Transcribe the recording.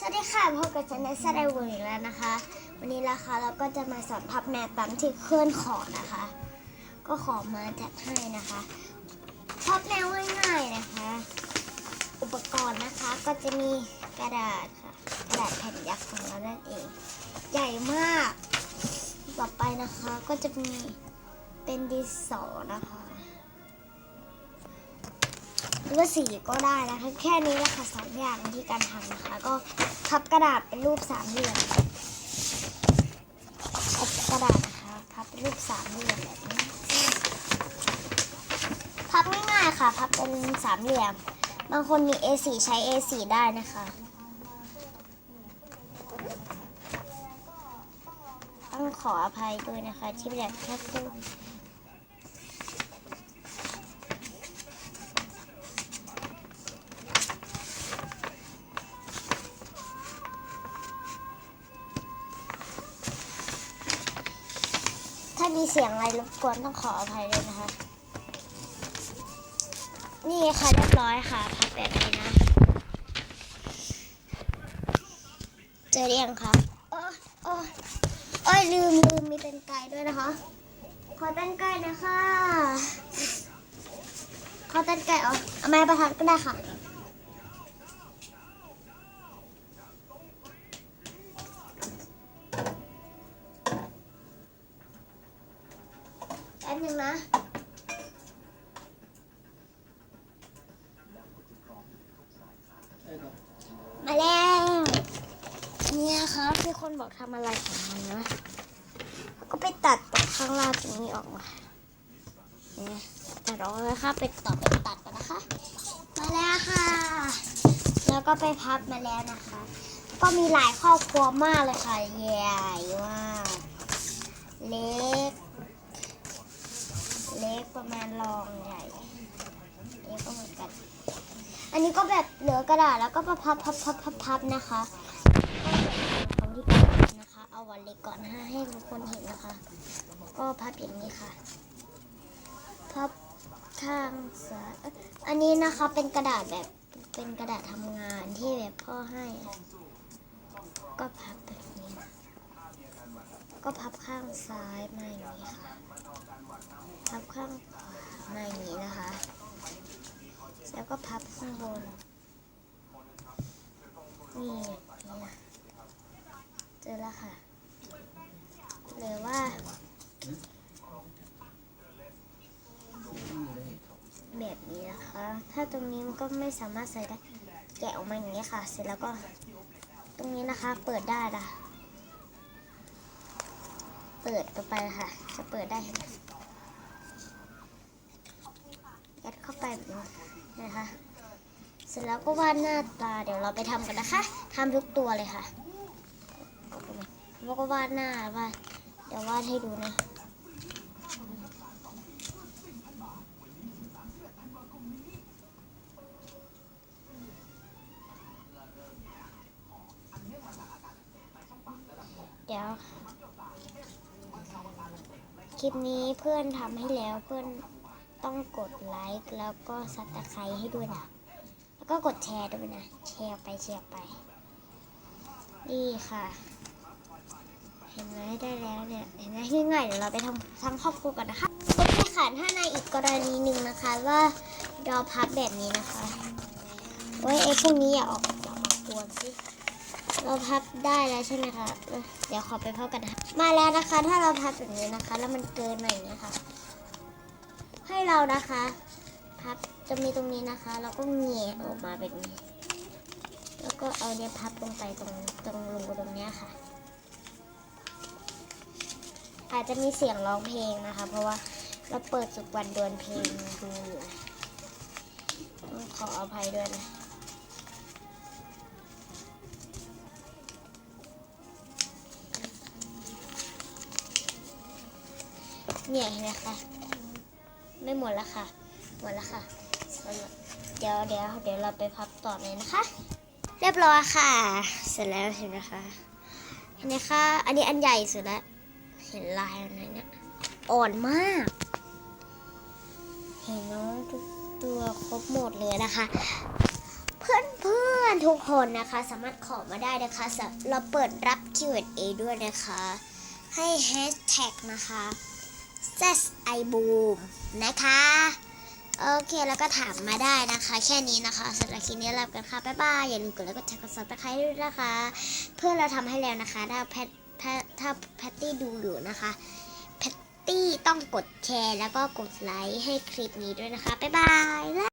สวัสดีค่ะพบกับฉันในสไดเวอร์อีกแล้วนะคะ วันนี้นะคะเราก็จะมาสอนพับแมทตามที่เคลื่อนขอนะคะ ก็ขอมาจัดให้นะคะพับแนวง่ายๆนะคะ อุปกรณ์นะคะก็จะมีกระดาษค่ะกระดาษแผ่นยักษ์ของเรานั่นเอง ใหญ่มากต่อไปนะคะก็จะมีเป็นดินสอนะคะ หรือว่าสีก็ได้นะคะแค่นี้แหละค่ะสองอย่างที่การทำนะคะ ก็พับกระดาษเป็นรูปสามเหลี่ยมพับกระดาษนะคะพับเป็นรูปสามเหลี่ยมแบบนี้พับง่ายๆค่ะพับเป็นสามเหลี่ยม บางคนมี A4 ใช้ A4 ได้นะคะต้องขออภัยด้วยนะคะ ที่แบบแค่พูด มีเสียงอะไรรบกวนต้องขออภัยด้วยนะคะ นี่ค่ะเรียบร้อยค่ะพับแบบนี้นะ เจอเรียงค่ะโอ้โอ้โอ้ยลืมลืมมีเป็นไก่ด้วยนะคะ ขอเต้นไก่นะคะ ขอเต้นไก่เอาเอาไม้ประทัดก็ได้ค่ะ แป๊บนึงนะมาแล้วเนี่ยครับที่คนบอกทำอะไรของมันนะก็ไปตัดตรงข้างล่างตรงนี้ออกมาเนี่ยตัดออกเลยค่ะไปต่อไปตัดกันนะคะ มาแล้วค่ะ แล้วก็ไปพับมาแล้วนะคะ ก็มีหลายครอบครัวมากเลยค่ะใหญ่มากเล็ก เล็กประมาณรองใหญ่อันนี้ก็เหมือนกัน อันนี้ก็แบบเหลือกระดาษแล้วก็พับพับพับพับพับนะคะก็แบบของที่กระดาษนะคะ เอาวันเล็กก่อนให้ให้ทุกคนเห็นนะคะ ก็พับอย่างนี้ค่ะ พับทางซ้ายอันนี้นะคะเป็นกระดาษแบบเป็นกระดาษทำงานที่แบบพ่อให้ ก็พับแบบนี้นะก็พับข้างซ้ายมาอย่างนี้ค่ะ พับข้างขวามาอย่างนี้นะคะ แล้วก็พับข้างบน นี่นี่เจอแล้วค่ะหรือว่า แบบนี้นะคะ ถ้าตรงนี้มันก็ไม่สามารถใส่ได้ แกะออกมาอย่างนี้ค่ะ เสร็จแล้วก็ ตรงนี้นะคะ เปิดได้นะเปิดต่อไปค่ะ จะเปิดได้เห็นไหม ยัดเข้าไปแบบนี้นะคะ เสร็จแล้วก็วาดหน้าตา เดี๋ยวเราไปทำกันนะคะทำทุกตัวเลยค่ะแล้วก็วาดหน้าวาดเดี๋ยววาดให้ดูนะเดี๋ยว คลิปนี้เพื่อนทำให้แล้วเพื่อน ต้องกดไลค์แล้วก็ซับสไครต์ให้ด้วยนะ แล้วก็กดแชร์ด้วยนะ แชร์ไปแชร์ไป นี่ค่ะ เห็นไหมได้แล้วเนี่ย เห็นไหมง่ายๆเดี๋ยวเราไปทำทั้งครอบครัวกันนะคะโอเคค่ะถ้าในอีกกรณีหนึ่งนะคะว่าเราพับแบบนี้นะคะโอ้ยไอ้พวกนี้อย่าออกอย่าออกวนสิเราพับได้แล้วใช่ไหมคะ เดี๋ยวขอไปพับกันนะมาแล้วนะคะ ถ้าเราพับแบบนี้นะคะ แล้วมันเกินมาอย่างนี้ยค่ะ ให้เรานะคะ พับจะมีตรงนี้นะคะ แล้วก็แหง่ออกมาแบบนี้ แล้วก็เอาเนี่ยพับลงไปตรงตรงรูตรงเนี้ยค่ะ อาจจะมีเสียงร้องเพลงนะคะ เพราะว่าเราเปิดสุกวันดวลเพลงดูอยู่ต้องขออภัยด้วยนะเนี่ยเห็นไหมคะ ไม่หมดล้วค่ะ หมดล้วค่ะ เดี๋ยวเดี๋ยวเดี๋ยวเราไปพับต่อเลยนะคะ เรียบร้อยค่ะ เสร็จแล้วเห็นไหมคะเห็นไหมคะ อันนี้อันใหญ่สุดแล้ว เห็นลายอะไรเนี่ย อ่อนมาก เห็นน้องทุกตัวครบหมดเลยนะคะ เพื่อนเพื่อนทุกคนนะคะ สามารถขอมาได้นะคะ เราเปิดรับ Q&A ด้วยนะคะ ให้ hashtag นะคะ z i b o o m นะคะ โอเคแล้วก็ถามมาได้นะคะ แค่นี้นะคะสำหรับคลิปนี้ลาไปกันค่ะ บ๊ายบาย อย่าลืมกดไลค์กดแชร์กดซับสไครต์ด้วยนะคะ เพื่อเราทำให้แล้วนะคะ ถ้าแพทแพทถ้าแพตตี้ดูอยู่นะคะแพตตี้ต้องกดแชร์แล้วก็กดไลค์ให้คลิปนี้ด้วยนะคะ บ๊ายบาย